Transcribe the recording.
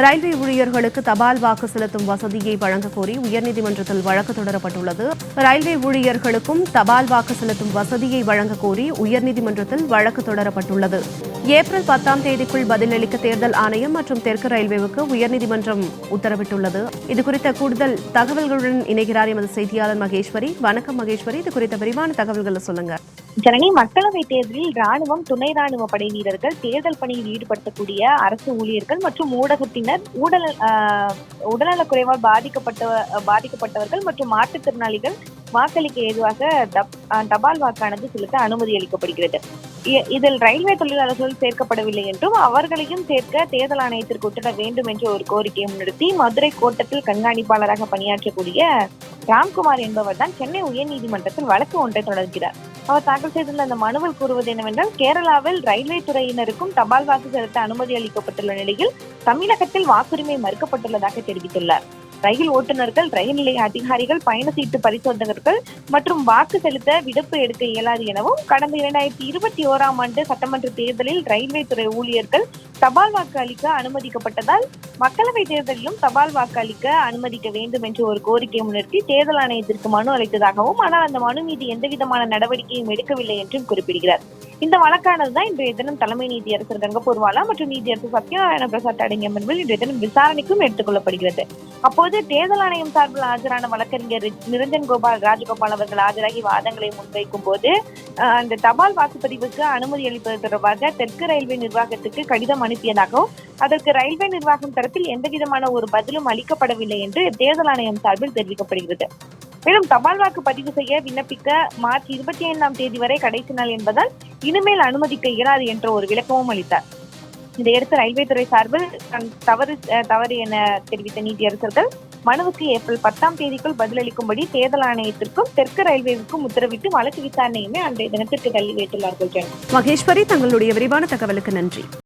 Railway ஊழியர்களுக்கு தபால் வாக்கு செலுத்தும் வசதியை வழங்கக்கோரி உயர்நீதிமன்றத்தில் வழக்கு தொடரப்பட்டுள்ளது. ரயில்வே ஊழியர்களுக்கும் தபால் வாக்கு செலுத்தும் வசதியை வழங்கக் கோரி உயர்நீதிமன்றத்தில் வழக்கு தொடரப்பட்டுள்ளது. ஏப்ரல் பத்தாம் தேதிக்குள் பதிலளிக்க தேர்தல் ஆணையம் மற்றும் தெற்கு ரயில்வேவுக்கு உயர்நீதிமன்றம் உத்தரவிட்டுள்ளது. இதுகுறித்த கூடுதல் தகவல்களுடன் இணைகிறார் எமது செய்தியாளர் மகேஸ்வரி. வணக்கம் மகேஸ்வரி. இது குறித்த விரிவான தகவல்களை சொல்லுங்க. ஜனனி மக்களவை தேர்தலில் ராணுவம் துணை ராணுவ படை வீரர்கள் தேர்தல் பணியில் ஈடுபடுத்தக்கூடிய அரசு ஊழியர்கள் மற்றும் ஊடகத்தினர் ஊடல் ஆஹ், உடல்நலக் குறைவால் பாதிக்கப்பட்ட பாதிக்கப்பட்டவர்கள் மற்றும் மாற்றுத்திறனாளிகள் வாக்களிக்க ஏதுவாக தப்- தபால் வாக்கானது செலுத்த அனுமதி அளிக்கப்படுகிறது. இதில் ரயில்வே தொழிலாளர்கள் சேர்க்கப்படவில்லை என்றும் அவர்களையும் சேர்க்க தேர்தல் ஆணையத்திற்கு உத்தர வேண்டும் என்ற ஒரு கோரிக்கையை முன்னிறுத்தி மதுரை கோட்டத்தில் கண்காணிப்பாளராக பணியாற்றக்கூடிய ராம்குமார் என்பவர் தான் சென்னை உயர்நீதிமன்றத்தில் வழக்கு ஒன்றை தொடர்கிறார். அவர் தாக்கல் செய்துள்ள அந்த மனுவில் கூறுவது என்னவென்றால் கேரளாவில் ரயில்வே துறையினருக்கும் தபால் வாக்கு செலுத்த அனுமதி அளிக்கப்பட்டுள்ள நிலையில் தமிழகத்தில் வாக்குரிமை மறுக்கப்பட்டுள்ளதாக தெரிவித்துள்ளார். ரயில் ஓட்டுநர்கள் ரயில் நிலைய அதிகாரிகள் பயண சீட்டு பரிசோதகர்கள் மற்றும் வாக்கு செலுத்த விடுப்பு எடுக்க இயலாது எனவும் கடந்த இரண்டாயிரத்தி இருபத்தி ஓராம் ஆண்டு சட்டமன்ற தேர்தலில் ரயில்வே துறை ஊழியர்கள் தபால் வாக்கு அளிக்க அனுமதிக்கப்பட்டதால் மக்களவை தேர்தலிலும் தபால் வாக்கு அளிக்க அனுமதிக்க வேண்டும் என்று ஒரு கோரிக்கை முன்னிறுத்தி தேர்தல் ஆணையத்திற்கு மனு அளித்ததாகவும் ஆனால் அந்த மனு மீது எந்தவிதமான நடவடிக்கையும் எடுக்கவில்லை என்றும் குறிப்பிடுகிறார். இந்த வழக்கானது தான் இன்றைய தினம் தலைமை நீதியரசர் கங்கப்பூர்வாலா மற்றும் நீதியரசர் சத்யநாராயண பிரசாத் அடங்கிய அமர்வில் இன்றைய தினம் விசாரணைக்கும் எடுத்துக் கொள்ளப்படுகிறது அப்போது தேர்தல் ஆணையம் சார்பில் ஆஜரான வழக்கறிஞர் நிரஞ்சன் கோபால் ராஜகோபால் அவர்கள் ஆஜராகி வாதங்களை முன்வைக்கும் போது அந்த தபால் வாக்குப்பதிவுக்கு அனுமதி அளிப்பது தொடர்பாக தெற்கு ரயில்வே நிர்வாகத்துக்கு கடிதம் அனுப்பியதாகவும் அதற்கு ரயில்வே நிர்வாகம் தரப்பில் எந்தவிதமான ஒரு பதிலும் அளிக்கப்படவில்லை என்று தேர்தல் ஆணையம் சார்பில் தெரிவிக்கப்படுகிறது. மேலும் தபால் வாக்கு பதிவு செய்ய விண்ணப்பிக்க மார்ச் இருபத்தி ஐந்தாம் தேதி வரை கடைசி நாள் என்பதால் இனிமேல் அனுமதிக்க இயலாது என்ற ஒரு விளக்கமும் அளித்தார். இதையடுத்து ரயில்வே துறை சார்பில் தவறு தவறு என தெரிவித்த நீதியரசர்கள் மனுவுக்கு ஏப்ரல் பத்தாம் தேதிக்குள் பதிலளிக்கும்படி தேர்தல் ஆணையத்திற்கும் தெற்கு ரயில்வேவுக்கும் உத்தரவிட்டு வழக்கு விசாரணையுமே அன்றைய தினத்திற்கு தள்ளி வைத்துள்ளார்கள். மகேஸ்வரி தங்களுடைய விரிவான தகவலுக்கு நன்றி.